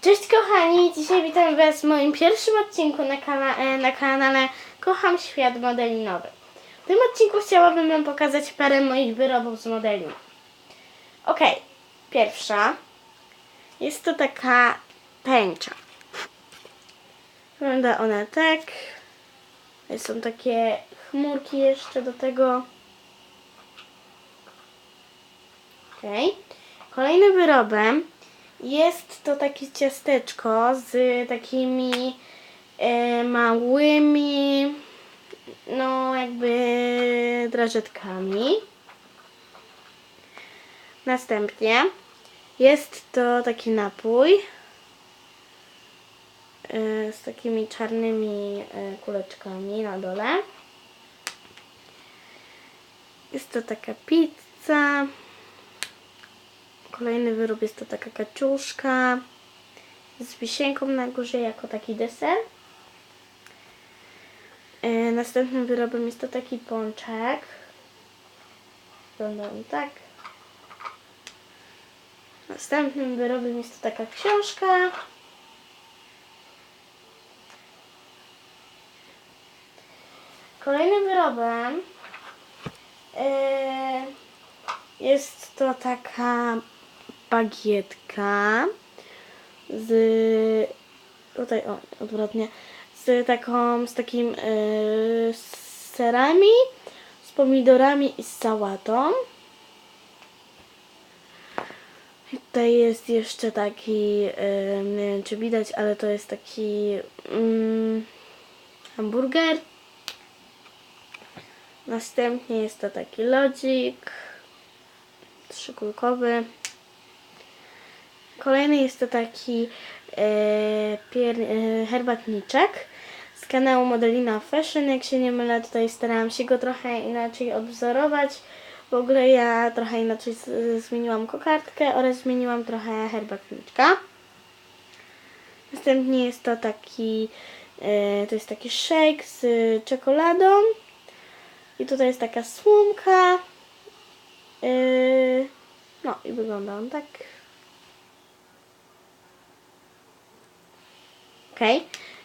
Cześć kochani, dzisiaj witam Was w moim pierwszym odcinku na, kana- e, na kanale Kocham Świat Modelinowy. W tym odcinku chciałabym Wam pokazać parę moich wyrobów z modeli. Ok, pierwsza jest to taka tęcza. Wygląda ona tak. Są takie chmurki jeszcze do tego. Ok. Kolejnym wyrobem jest to takie ciasteczko z takimi e, małymi, no jakby drażetkami. Następnie jest to taki napój e, z takimi czarnymi e, kuleczkami na dole. Jest to taka pizza. Kolejny wyrób jest to taka kaczuszka z wisienką na górze jako taki deser. E, następnym wyrobem jest to taki pączek. Wygląda on tak. Następnym wyrobem jest to taka książka. Kolejnym wyrobem e, jest to taka bagietka z tutaj o, odwrotnie z taką z takim yy, serami z pomidorami i z sałatą. I tutaj jest jeszcze taki yy, nie wiem czy widać ale to jest taki mm, hamburger. Następnie jest to taki lodzik trzykulkowy Kolejny jest to taki e, e, herbatniczek z kanału Modelina Fashion. Jak się nie mylę, tutaj starałam się go trochę inaczej odwzorować. W ogóle ja trochę inaczej zmieniłam kokardkę oraz zmieniłam trochę herbatniczka. Następnie jest to taki, e, to jest taki shake z czekoladą. I tutaj jest taka słomka. No i wygląda on tak.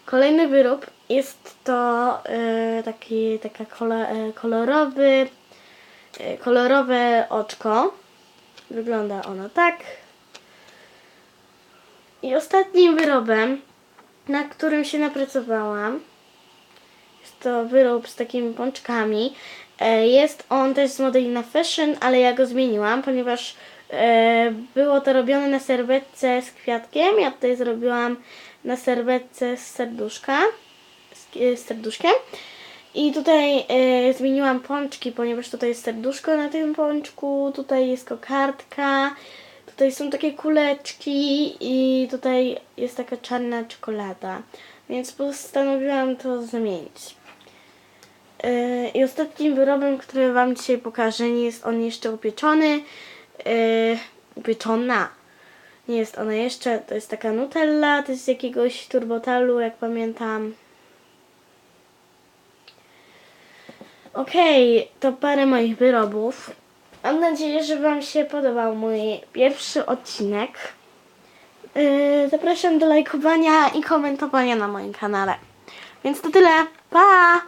Kolejny wyrób jest to y, taki taka y, kolorowy y, kolorowe oczko. Wygląda ono tak. I ostatnim wyrobem, na którym się napracowałam, jest to wyrób z takimi pączkami. E, Jest on też z modeli na fashion, ale ja go zmieniłam, ponieważ e, było to robione na serwetce z kwiatkiem. Ja tutaj zrobiłam na serwetce z serduszka, z, e, serduszkiem. I tutaj e, zmieniłam pączki, ponieważ tutaj jest serduszko na tym pączku, tutaj jest kokardka, tutaj są takie kuleczki i tutaj jest taka czarna czekolada. Więc postanowiłam to zmienić. Yy, I ostatnim wyrobem, który Wam dzisiaj pokażę, nie jest on jeszcze upieczony. Yy, upieczona. Nie jest ona jeszcze. To jest taka Nutella, to jest z jakiegoś turbotalu, jak pamiętam. Okej, to parę moich wyrobów. Mam nadzieję, że Wam się podobał mój pierwszy odcinek. Yy, zapraszam do lajkowania i komentowania na moim kanale. Więc to tyle. Pa!